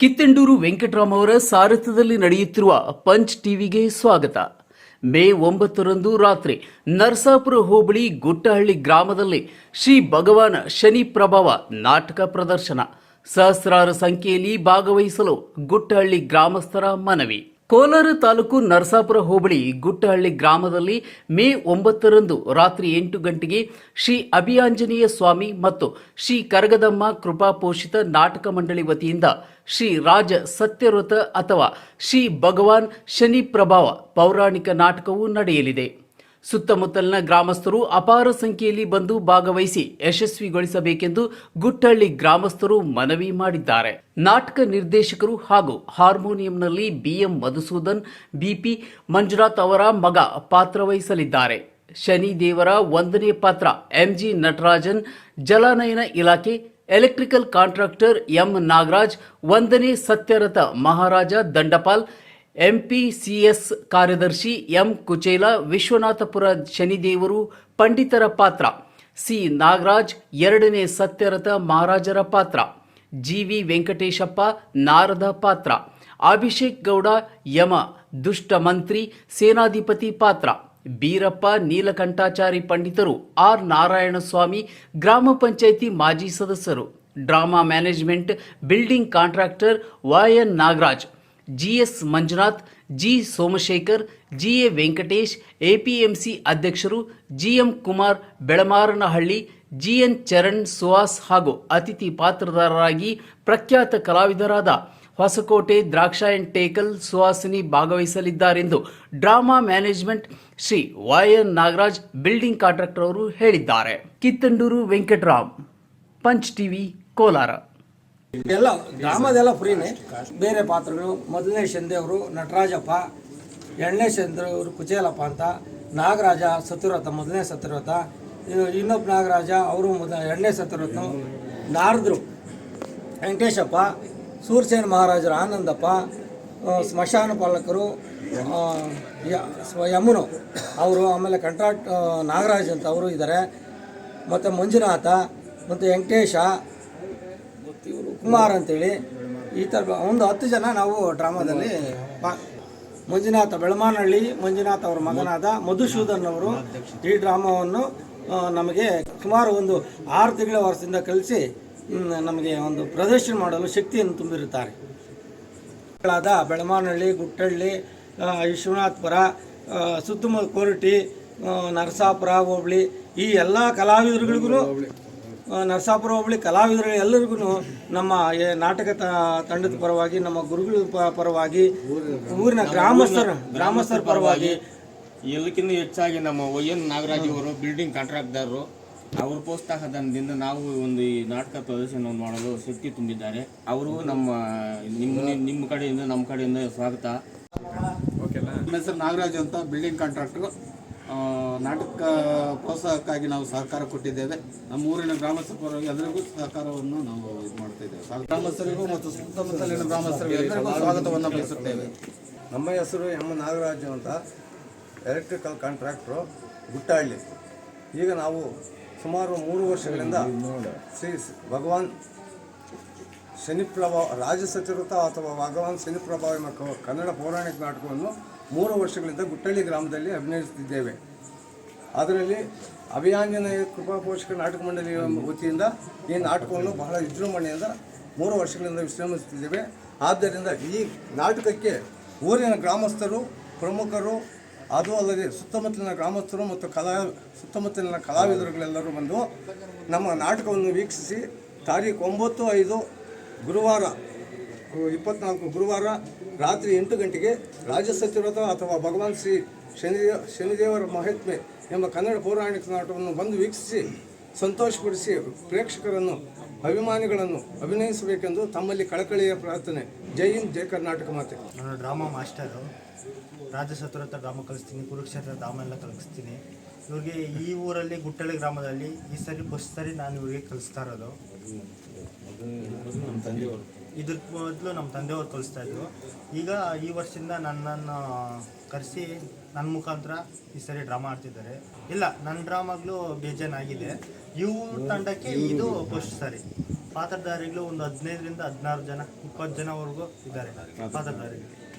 ಕಿತ್ತಂಡೂರು ವೆಂಕಟರಾಮ್ ಅವರ ಸಾರಥ್ಯದಲ್ಲಿ ನಡೆಯುತ್ತಿರುವ ಪಂಚ್ ಟಿವಿಗೆ ಸ್ವಾಗತ. ಮೇ ಒಂಬತ್ತರಂದು ರಾತ್ರಿ ನರಸಾಪುರ ಹೋಬಳಿ ಗುಟ್ಟಹಳ್ಳಿ ಗ್ರಾಮದಲ್ಲಿ ಶ್ರೀ ಭಗವಾನ ಶನಿ ಪ್ರಭಾವ ನಾಟಕ ಪ್ರದರ್ಶನ. ಸಹಸ್ರಾರು ಸಂಖ್ಯೆಯಲ್ಲಿ ಭಾಗವಹಿಸಲು ಗುಟ್ಟಹಳ್ಳಿ ಗ್ರಾಮಸ್ಥರ ಮನವಿ. ಕೋಲಾರ ತಾಲೂಕು ನರಸಾಪುರ ಹೋಬಳಿ ಗುಟ್ಟಹಳ್ಳಿ ಗ್ರಾಮದಲ್ಲಿ ಮೇ ಒಂಬತ್ತರಂದು ರಾತ್ರಿ ಎಂಟು ಗಂಟೆಗೆ ಶ್ರೀ ಅಭಿಯಾಂಜನೇಯ ಸ್ವಾಮಿ ಮತ್ತು ಶ್ರೀ ಕರಗದಮ್ಮ ಕೃಪಾಪೋಷಿತ ನಾಟಕ ಮಂಡಳಿ ವತಿಯಿಂದ ಶ್ರೀ ರಾಜ ಸತ್ಯವ್ರತ ಅಥವಾ ಶ್ರೀ ಭಗವಾನ್ ಶನಿ ಪ್ರಭಾವ ಪೌರಾಣಿಕ ನಾಟಕವು ನಡೆಯಲಿದೆ. ಸುತ್ತಮುತ್ತಲಿನ ಗ್ರಾಮಸ್ಥರು ಅಪಾರ ಸಂಖ್ಯೆಯಲ್ಲಿ ಬಂದು ಭಾಗವಹಿಸಿ ಯಶಸ್ವಿಗೊಳಿಸಬೇಕೆಂದು ಗುಟ್ಟಹಳ್ಳಿ ಗ್ರಾಮಸ್ಥರು ಮನವಿ ಮಾಡಿದ್ದಾರೆ. ನಾಟಕ ನಿರ್ದೇಶಕರು ಹಾಗೂ ಹಾರ್ಮೋನಿಯಂನಲ್ಲಿ ಬಿಎಂ ಮಧುಸೂದನ್, ಬಿಪಿ ಮಂಜುನಾಥ್ ಅವರ ಮಗ ಪಾತ್ರವಹಿಸಲಿದ್ದಾರೆ ಶನಿ ದೇವರ ಒಂದನೇ ಪಾತ್ರ ಎಂಜಿ ನಟರಾಜನ್, ಜಲಾನಯನ ಇಲಾಖೆ ಎಲೆಕ್ಟ್ರಿಕಲ್ ಕಾಂಟ್ರಾಕ್ಟರ್ ಎಂ ನಾಗರಾಜ್ ಒಂದನೇ ಸತ್ಯರಥ ಮಹಾರಾಜ ದಂಡಪಾಲ್ ಎಂಪಿಸಿಎಸ್ ಕಾರ್ಯದರ್ಶಿ ಎಂ ಕುಚೇಲ, ವಿಶ್ವನಾಥಪುರ ಶನಿದೇವರು, ಪಂಡಿತರ ಪಾತ್ರ. ಸಿ. ನಾಗರಾಜ್, ಎರಡನೇ ಸತ್ಯರಥ ಮಹಾರಾಜರ ಪಾತ್ರ. ಜಿವಿ ವೆಂಕಟೇಶಪ್ಪ, ನಾರದ ಪಾತ್ರ. ಅಭಿಷೇಕ್ ಗೌಡ, ಯಮ ದುಷ್ಟ ಮಂತ್ರಿ ಸೇನಾಧಿಪತಿ ಪಾತ್ರ. ಬೀರಪ್ಪ, ನೀಲಕಂಠಾಚಾರಿ ಪಂಡಿತರು, ಆರ್ ನಾರಾಯಣಸ್ವಾಮಿ, ಗ್ರಾಮ ಪಂಚಾಯಿತಿ ಮಾಜಿ ಸದಸ್ಯರು, drama management, building contractor YN Nagaraj, GS Manjunath, G Somashekar GA Venkatesh, APMC ಅಧ್ಯಕ್ಷರು ಜಿಎಂ ಕುಮಾರ್ ಬೆಳಮಾರನಹಳ್ಳಿ ಜಿಎನ್ ಚರಣ್ ಸುಹಾಸ್ ಹಾಗೂ ಅತಿಥಿ ಪಾತ್ರದಾರರಾಗಿ ಪ್ರಖ್ಯಾತ ಕಲಾವಿದರಾದ Hosakote Drakshayan Tekal Suhasini ಭಾಗವಹಿಸಲಿದ್ದಾರೆಂದು drama management Shri YN Nagaraj building contractor ಅವರು ಹೇಳಿದ್ದಾರೆ. Kittandur Venkataram, punch TV, Kolar. ಎಲ್ಲ ಡ್ರಾಮಾದೆಲ್ಲ ಫ್ರೀನೇ. ಬೇರೆ ಪಾತ್ರಗಳು, ಮೊದಲನೇ ಶಂದೇವರು ನಟರಾಜಪ್ಪ, ಎರಡನೇ ಅವರು ಕುಚೇಲಪ್ಪ ಅಂತ, ನಾಗರಾಜ ಸತ್ಯವ್ರತ, ಮೊದಲನೇ ಇನ್ನು ಇನ್ನೊಬ್ಬ ನಾಗರಾಜ, ಅವರು ಮೊದಲ ಎರಡನೇ ಸತ್ಯವ್ರತ ನಾರದ್ರು. ವೆಂಕಟೇಶಪ್ಪ ಸೂರ್ಸೇನ ಮಹಾರಾಜರು ಆನಂದಪ್ಪ ಸ್ಮಶಾನ ಪಾಲಕರು ಯಮುನು, ಅವರು ಆಮೇಲೆ ಕಂಟ್ರಾಕ್ಟ್ ನಾಗರಾಜ್ ಅಂತ ಅವರು ಇದ್ದಾರೆ ಮತ್ತು ಮಂಜುನಾಥ, ಮತ್ತು ವೆಂಕಟೇಶ, ಕುಮಾರ್ ಅಂತೇಳಿ ಈ ಥರ ಒಂದು ಹತ್ತು ಜನ ನಾವು ಡ್ರಾಮಾದಲ್ಲಿ ಪಾ ಮಂಜುನಾಥ ಬೆಳಮಾನಹಳ್ಳಿ, ಮಂಜುನಾಥ್ ಅವರ ಮಗನಾದ ಮಧುಸೂದನ್ ಅವರು ಈ ಡ್ರಾಮಾವನ್ನು ನಮಗೆ ಸುಮಾರು ಒಂದು ಆರು ತಿಂಗಳ ವರ್ಷದಿಂದ ಕಲಿಸಿ ನಮಗೆ ಒಂದು ಪ್ರದರ್ಶನ ಮಾಡಲು ಶಕ್ತಿಯನ್ನು ತುಂಬಿರುತ್ತಾರೆ. ಗಳಾದ ಬೆಳಮಾನಹಳ್ಳಿ, ಗುಟ್ಟಹಳ್ಳಿ ವಿಶ್ವನಾಥ್ಪುರ ಸುತ್ತಮುತ್ತ ಕೋರಟಿ ನರಸಾಪುರ, ಹೋಬಳಿ, ಈ ಎಲ್ಲ ಕಲಾವಿದರುಗಳಿಗೂ ನರಸಾಪುರ, ಹೋಬಳಿ ಕಲಾವಿದರು ಎಲ್ಲರಿಗೂ ನಮ್ಮ ನಾಟಕ ತಂಡದ ಪರವಾಗಿ, ನಮ್ಮ ಗುರುಗಳ ಪರವಾಗಿ, ಊರಿನ ಗ್ರಾಮಸ್ಥರ ಗ್ರಾಮಸ್ಥರ ಪರವಾಗಿ ಎಲ್ಲಕ್ಕಿಂತ ಹೆಚ್ಚಾಗಿ ನಮ್ಮ ಒ ಎನ್ ನಾಗರಾಜ್ ಅವರು ಬಿಲ್ಡಿಂಗ್ ಕಾಂಟ್ರಾಕ್ಟರು ಅವ್ರ ಪ್ರೋತ್ಸಾಹದಿಂದ ನಾವು ಒಂದು ಈ ನಾಟಕ ಪ್ರದರ್ಶನವನ್ನು ಮಾಡಲು ಶಕ್ತಿ ತುಂಬಿದ್ದಾರೆ. ಅವರು ನಮ್ಮ ನಿಮ್ಮ ನಿಮ್ಮ ಕಡೆಯಿಂದ ನಮ್ಮ ಕಡೆಯಿಂದ ಸ್ವಾಗತ. ನಮ್ಮ ಹೆಸರು ನಾಗರಾಜ್ ಅಂತ ಬಿಲ್ಡಿಂಗ್ ಕಾಂಟ್ರಾಕ್ಟ್ರು ನಾಟಕ ಪ್ರೋತ್ಸಾಹಕ್ಕಾಗಿ ನಾವು ಸಹಕಾರ ಕೊಟ್ಟಿದ್ದೇವೆ. ನಮ್ಮ ಊರಿನ ಗ್ರಾಮಸ್ಥರು ಪರವಾಗಿ ಎಲ್ಲರಿಗೂ ಸಹಕಾರವನ್ನು ನಾವು ಇದು ಮಾಡ್ತಿದ್ದೇವೆ ಗ್ರಾಮಸ್ಥರಿಗೂ ಮತ್ತು ಸುತ್ತಮುತ್ತಲಿನ ಗ್ರಾಮಸ್ಥರಿಗೂ ಎಲ್ಲರಿಗೂ ಸ್ವಾಗತವನ್ನು ಬಯಸುತ್ತೇವೆ. ನಮ್ಮ ಹೆಸರು ಎಂ ನಾಗರಾಜು ಅಂತ ಎಲೆಕ್ಟ್ರಿಕಲ್ ಕಾಂಟ್ರಾಕ್ಟ್ರು ಗುಟ್ಟಹಳ್ಳಿ ಈಗ ನಾವು ಸುಮಾರು ಮೂರು ವರ್ಷಗಳಿಂದ ಶ್ರೀ ಭಗವಾನ್ ಶನಿಪ್ರಭಾವ ರಾಜ ಸತ್ಯವ್ರತ ಅಥವಾ ಭಗವಾನ್ ಶನಿಪ್ರಭಾವ ಎಂಬ ಕನ್ನಡ ಪೌರಾಣಿಕ ನಾಟಕವನ್ನು ಮೂರು ವರ್ಷಗಳಿಂದ ಗುಟ್ಟಳ್ಳಿ ಗ್ರಾಮದಲ್ಲಿ ಅಭಿನಯಿಸುತ್ತಿದ್ದೇವೆ. ಅದರಲ್ಲಿ ಅಭಿಯಾಂಜನೇಯ ಕೃಪಾ ಪೋಷಕ ನಾಟಕ ಮಂಡಳಿ ಎಂಬ ವತಿಯಿಂದ ಈ ನಾಟಕವನ್ನು ಬಹಳ ವಿಜೃಂಭಣೆಯಿಂದ ಮೂರು ವರ್ಷಗಳಿಂದ ವಿಶ್ರಮಿಸುತ್ತಿದ್ದೇವೆ. ಆದ್ದರಿಂದ ಈ ನಾಟಕಕ್ಕೆ ಊರಿನ ಗ್ರಾಮಸ್ಥರು ಪ್ರಮುಖರು ಅದು ಅಲ್ಲದೆ ಸುತ್ತಮುತ್ತಲಿನ ಗ್ರಾಮಸ್ಥರು ಮತ್ತು ಕಲಾ, ಸುತ್ತಮುತ್ತಲಿನ ಕಲಾವಿದರುಗಳೆಲ್ಲರೂ ಬಂದು ನಮ್ಮ ನಾಟಕವನ್ನು ವೀಕ್ಷಿಸಿ, ತಾರೀಕು ಒಂಬತ್ತು, ಐದು, ಗುರುವಾರ, ಇಪ್ಪತ್ನಾಲ್ಕು ಗುರುವಾರ ರಾತ್ರಿ ಎಂಟು ಗಂಟೆಗೆ ರಾಜಸತ್ಯವ್ರತ ಅಥವಾ ಭಗವಾನ್ ಶ್ರೀ ಶನಿ, ಶನಿದೇವರ ಮಹಾತ್ಮೆ ಎಂಬ ಕನ್ನಡ ಪೌರಾಣಿಕ ನಾಟಕವನ್ನು ಬಂದು ವೀಕ್ಷಿಸಿ, ಸಂತೋಷಪಡಿಸಿ ಪ್ರೇಕ್ಷಕರನ್ನು ಅಭಿಮಾನಿಗಳನ್ನು ಅಭಿನಯಿಸಬೇಕೆಂದು ತಮ್ಮಲ್ಲಿ ಕಳಕಳಿಯ ಪ್ರಾರ್ಥನೆ. ಜೈ ಹಿಂದ್, ಜೈ ಕರ್ನಾಟಕ ಮಾತೆ. ನಾನು ಡ್ರಾಮಾ ಮಾಸ್ಟರು. ಹತ್ರ ಡ್ರಾಮಾ ಕಲಿಸ್ತೀನಿ, ಕುರುಕ್ಷೇತ್ರ ಡ್ರಾಮಾ ಎಲ್ಲ ಕಲಿಸ್ತೀನಿ. ಇವ್ರಿಗೆ ಈ ಊರಲ್ಲಿ ಗುಟ್ಟಳ್ಳಿ ಗ್ರಾಮದಲ್ಲಿ ಈ ಸರಿ ಫಸ್ಟ್ ಸರಿ ನಾನು ಇವರಿಗೆ ಕಲಿಸ್ತಾ ಇರೋದು. ಇದ್ರ ಮೊದಲು ನಮ್ಮ ತಂದೆಯವರು ಕಲಿಸ್ತಾ ಇದ್ರು. ಈಗ ಈ ವರ್ಷದಿಂದ ನನ್ನನ್ನು ಕರೆಸಿ ನನ್ನ ಮುಖಾಂತರ ಈ ಸರಿ ಡ್ರಾಮಾ ಆಡ್ತಿದ್ದಾರೆ. ಇಲ್ಲ ನನ್ನ ಡ್ರಾಮಾಗಳು ಬೇಜಾನಾಗಿದೆ ಇವ್ರ ತಂಡಕ್ಕೆ ಇದು ಫಸ್ಟ್ ಸರಿ. ಪಾತ್ರಧಾರಿಗಳು ಒಂದು ಹದಿನೈದರಿಂದ ಹದಿನಾರು ಜನ, ಇಪ್ಪತ್ತು ಜನವರೆಗೂ ಇದ್ದಾರೆ ಪಾತ್ರಧಾರಿಗಳು.